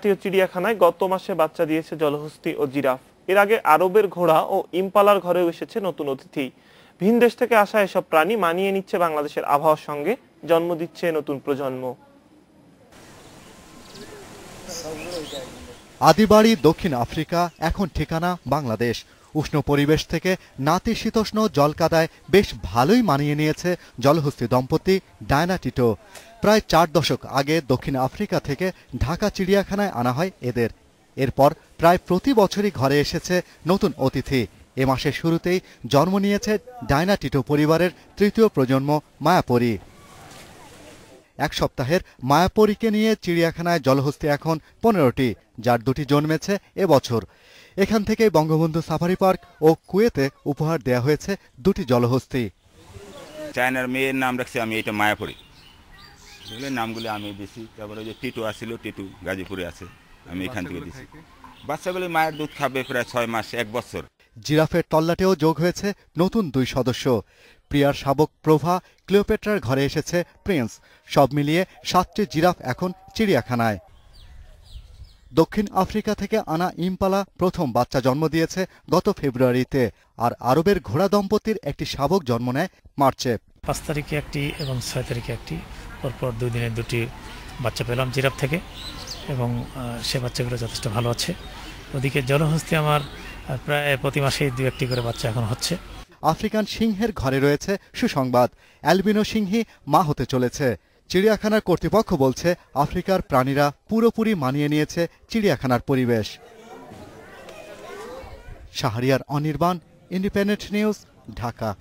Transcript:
জাতীয় চিড়িয়াখানায় গত মাসে বাচ্চা দিয়েছে জলহস্তি ও জিরাফ। এর আগে আরবের ঘোড়া ও ইম্পালার ঘরেও এসেছে নতুন অতিথি। ভিন দেশ থেকে আসা এসব প্রাণী মানিয়ে নিচ্ছে বাংলাদেশের আবহাওয়ার সঙ্গে, জন্ম দিচ্ছে নতুন প্রজন্ম। আদিবাড়ি দক্ষিণ আফ্রিকা, এখন ঠিকানা বাংলাদেশ। উষ্ণ পরিবেশ থেকে নাতিশীতোষ্ণ জলকাদায় বেশ ভালোই মানিয়ে নিয়েছে জলহস্তি দম্পতি ডায়না টিটো। প্রায় চার দশক আগে দক্ষিণ আফ্রিকা থেকে ঢাকা চিড়িয়াখানায় আনা হয় এদের। এরপর প্রায় প্রতি বছরই ঘরে এসেছে নতুন অতিথি। এ মাসের শুরুতেই জন্ম নিয়েছে ডায়না টিটো পরিবারের তৃতীয় প্রজন্ম মায়াপরী। এক সপ্তাহের মায়াপরীকে নিয়ে চিড়িয়াখানায় জলহস্তি এখন পনেরোটি যার দুটি জন্মেছে এবছর। এখান থেকে বঙ্গবন্ধু সাফারি পার্ক ও কুয়েতে উপহার দেয়া হয়েছে দুটি জলহস্তি। চায়নার মেয়ের নাম রাখছি আমি এটা মায়াপুরি। এগুলো নামগুলো আমি দিছি তারপরে ওই যে টিটু আসছিল টিটু গাজীপুরে আছে আমি এখান থেকে দিছি। বাচ্চাগুলি মায়ের দুধ খাবে প্রায় ছয় মাস এক বছর। জিরাফের তল্লাটেও যোগ হয়েছে নতুন দুই সদস্য। প্রিয়ার শাবক প্রভা ক্লিওপেট্রার ঘরে এসেছে প্রিন্স। সব মিলিয়ে সাতটি জিরাফ এখন চিড়িয়াখানায়। দক্ষিণ আফ্রিকা থেকে আনা ইম্পালা প্রথম বাচ্চা জন্ম দিয়েছে গত ফেব্রুয়ারিতে, আর আরবের ঘোড়া দম্পতির একটি শাবক জন্ম নেয় মার্চে। পাঁচ তারিখে একটি এবং ছয় তারিখে একটি, পরপর দুই দিনে দুটি বাচ্চা পেলাম জিরাফ থেকে, এবং সে বাচ্চাগুলো যথেষ্ট ভালো আছে। ওদিকে জলহস্তি আমার প্রায় প্রতি মাসেই দু একটি করে বাচ্চা এখন হচ্ছে। আফ্রিকান সিংহের ঘরে রয়েছে সুসংবাদ। অ্যালবিনো সিংহী মা হতে চলেছে। চিড়িয়াখানার কর্তৃপক্ষ বলছে, আফ্রিকার প্রাণীরা পুরোপুরি মানিয়ে নিয়েছে চিড়িয়াখানার পরিবেশ। Shahriar Anirban, Independent News, Dhaka.